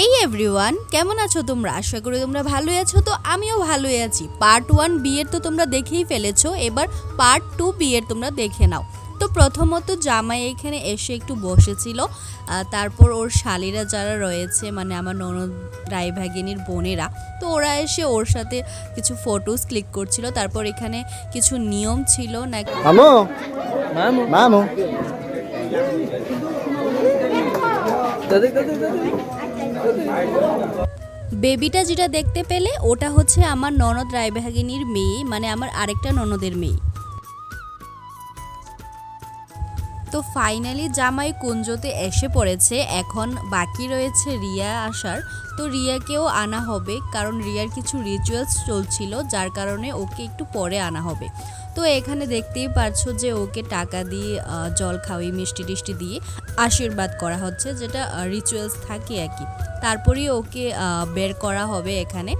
হেই everyone কেমন আছো তোমরা? আশা করি তোমরা ভালোই আছো। তো আমিও ভালোই আছি। পার্ট ওয়ান বিয়ের তো তোমরা দেখেই ফেলেছো। এবার পার্ট টু বিয়ের তোমরা দেখে নাও। তো প্রথমত জামাই এখানে এসে একটু বসেছিল। তারপর ওর শালিরা যারা রয়েছে মানে আমার ননদ রায় রায়ভাগিনীর বোনেরা তো ওরা এসে ওর সাথে কিছু ফটোস ক্লিক করছিল। তারপর এখানে কিছু নিয়ম ছিল না মামু? বেবিটা যেটা দেখতে পেলে, ওটা হচ্ছে আমার ননদ রায়ভাগিনীর মেয়ে মানে আমার আরেকটা ননদের মেয়ে। তো ফাইনালি জামাই কুঞ্জতে এসে পড়েছে, এখন বাকি রয়েছে রিয়া আসার। তো রিয়াকেও আনা হবে, কারণ রিয়ার কিছু রিচুয়ালস চলছিল, যার কারণে ওকে একটু পরে আনা হবে। তো এখানে দেখতেই পারছ যে ওকে টাকা দিয়ে জল খাওয়ি মিষ্টি টিষ্টি দিয়ে আশীর্বাদ করা হচ্ছে যেটা রিচুয়ালস থাকে আর কি। তারপরেই ওকে বের করা হবে এখানে।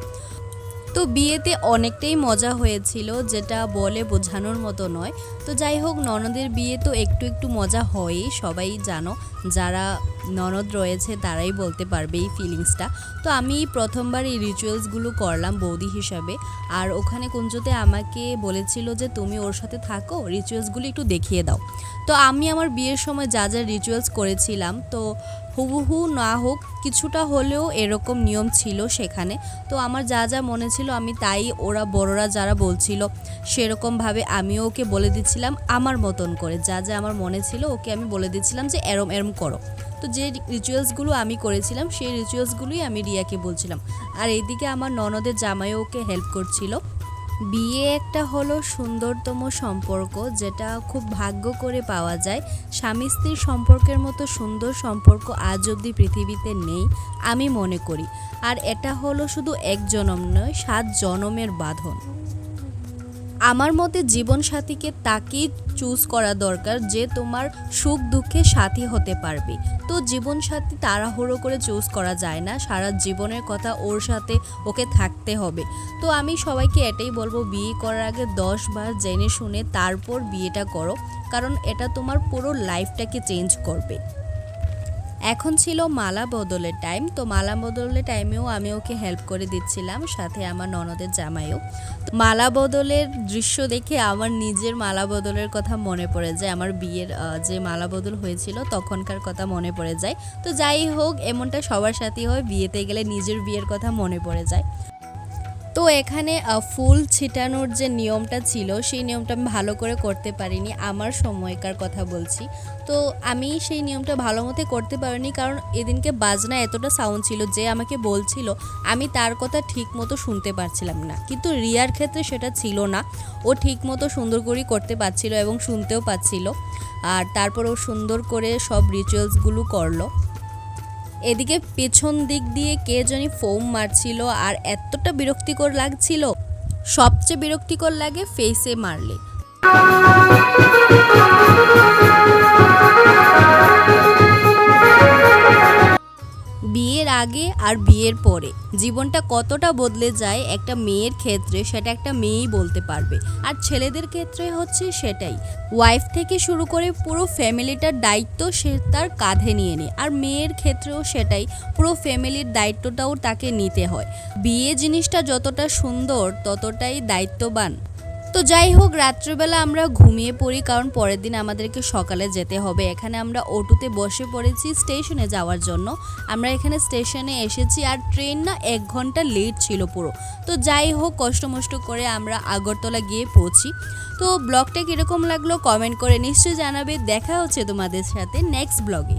তো বিয়েতে অনেকটাই মজা হয়েছিল, যেটা বলে বোঝানোর মতো নয়। তো যাই হোক, ননদের বিয়ে তো একটু একটু মজা হয়ই, সবাই জানো, যারা ননদ রয়েছে তারাই বলতে পারবে এই ফিলিংসটা তো আমি প্রথমবার এই রিচুয়ালসগুলো করলাম বৌদি হিসাবে। আর ওখানে কুঞ্জতে আমাকে বলেছিল যে, তুমি ওর সাথে থাকো রিচুয়ালসগুলো একটু দেখিয়ে দাও। তো আমি আমার বিয়ের সময় যা যা রিচুয়ালস করেছিলাম, তো হুবহু না হোক, কিছুটা হলেও এরকম নিয়ম ছিল সেখানে। তো আমার যা যা মনে ছিল আমি তাই ওরা বড়রা যারা বলছিল সেরকমভাবে আমিও ওকে বলে দিচ্ছিলাম আমার মতন করে। যা যা আমার মনে ছিল ওকে আমি বলে দিচ্ছিলাম যে এরম এরম করো। তো যে রিচুয়ালসগুলো আমি করেছিলাম সেই রিচুয়ালসগুলোই আমি রিয়াকে বলছিলাম। আর এইদিকে আমার ননদের জামাইও ওকে হেল্প করছিল। বিয়ে একটা হলো সুন্দরতম সম্পর্ক, যেটা খুব ভাগ্য করে পাওয়া যায়। স্বামী স্ত্রীর সম্পর্কের মতো সুন্দর সম্পর্ক আজ অবধি পৃথিবীতে নেই, আমি মনে করি। আর এটা হলো শুধু এক জনম নয়, সাত জনমের বাঁধন। আমার মতে জীবনসাথীকে তাকেই চুজ করা দরকার যে তোমার সুখ দুঃখে সাথী হতে পারবে। তো জীবনসাথী তাড়াহুড়ো করে চুজ করা যায় না, সারা জীবনের কথা ওর সাথে ওকে থাকতে হবে। তো আমি সবাইকে এটাই বলব, বিয়ে করার আগে দশ বার জেনে শুনে তারপর বিয়েটা করো, কারণ এটা তোমার পুরো লাইফটাকে চেঞ্জ করবে। এখন ছিল মালা বদলের টাইম তো মালা বদলের টাইমেও আমি ওকে হেল্প করে দিচ্ছিলাম, সাথে আমার ননদের জামাইও। তো মালা বদলের দৃশ্য দেখে আমার নিজের মালা বদলের কথা মনে পড়ে যায়। আমার বিয়ের যে মালা বদল হয়েছিল, তখনকার কথা মনে পড়ে যায়। তো যাই হোক, এমনটা সবার সাথেই হয়, বিয়েতে গেলে নিজের বিয়ের কথা মনে পড়ে যায়। তো এখানে ফুল ছিটানোর যে নিয়মটা ছিল, সেই নিয়মটা আমি ভালো করে করতে পারিনি, আমার সময়কার কথা বলছি। তো আমি সেই নিয়মটা ভালো মতো করতে পারিনি, কারণ এদিনকে বাজনা এতটা সাউন্ড ছিল যে আমাকে বলছিল, আমি তার কথা ঠিক মতো শুনতে পারছিলাম না। কিন্তু রিয়ার ক্ষেত্রে সেটা ছিল না, ও ঠিক মতো সুন্দর করেই করতে পারছিল এবং শুনতেও পাচ্ছিল আর তারপর ও সুন্দর করে সব রিচুয়ালসগুলো করল। এদিকে পেছন দিক দিয়ে কে জানি ফোম মারছিল আর এতটা বিরক্তিকর লাগছিল। সবচেয়ে বিরক্তিকর লাগে ফেসে মারলে। আগে আর বিয়ের পরে। জীবনটা কতটা বদলে যায় একটা মেয়ের ক্ষেত্রে, সেটা একটা মেয়েই বলতে পারবে। আর ছেলেদের ক্ষেত্রে হচ্ছে সেটাই। ওয়াইফ থেকে শুরু করে পুরো ফ্যামিলিটার দায়িত্ব সে তার কাঁধে নিয়ে নেয়। আর মেয়ের ক্ষেত্রেও সেটাই, পুরো ফ্যামিলির দায়িত্বটাও তাকে নিতে হয়। বিয়ে জিনিসটা যতটা সুন্দর, ততটাই দায়িত্ববান। তো যাই হোক, রাত্রেবেলা আমরা ঘুমিয়ে পড়ি, কারণ পরের দিন আমাদেরকে সকালে যেতে হবে। এখানে আমরা অটোতে বসে পড়েছি স্টেশনে যাওয়ার জন্য। আমরা এখানে স্টেশনে এসেছি আর ট্রেন না এক ঘণ্টা লেট ছিল পুরো। তো যাই হোক, কষ্ট মষ্ট করে আমরা আগরতলা গিয়ে পৌঁছি। তো ব্লগটা কীরকম লাগল কমেন্ট করে নিশ্চয়ই জানাবে। দেখা হচ্ছে তোমাদের সাথে নেক্সট ব্লগে।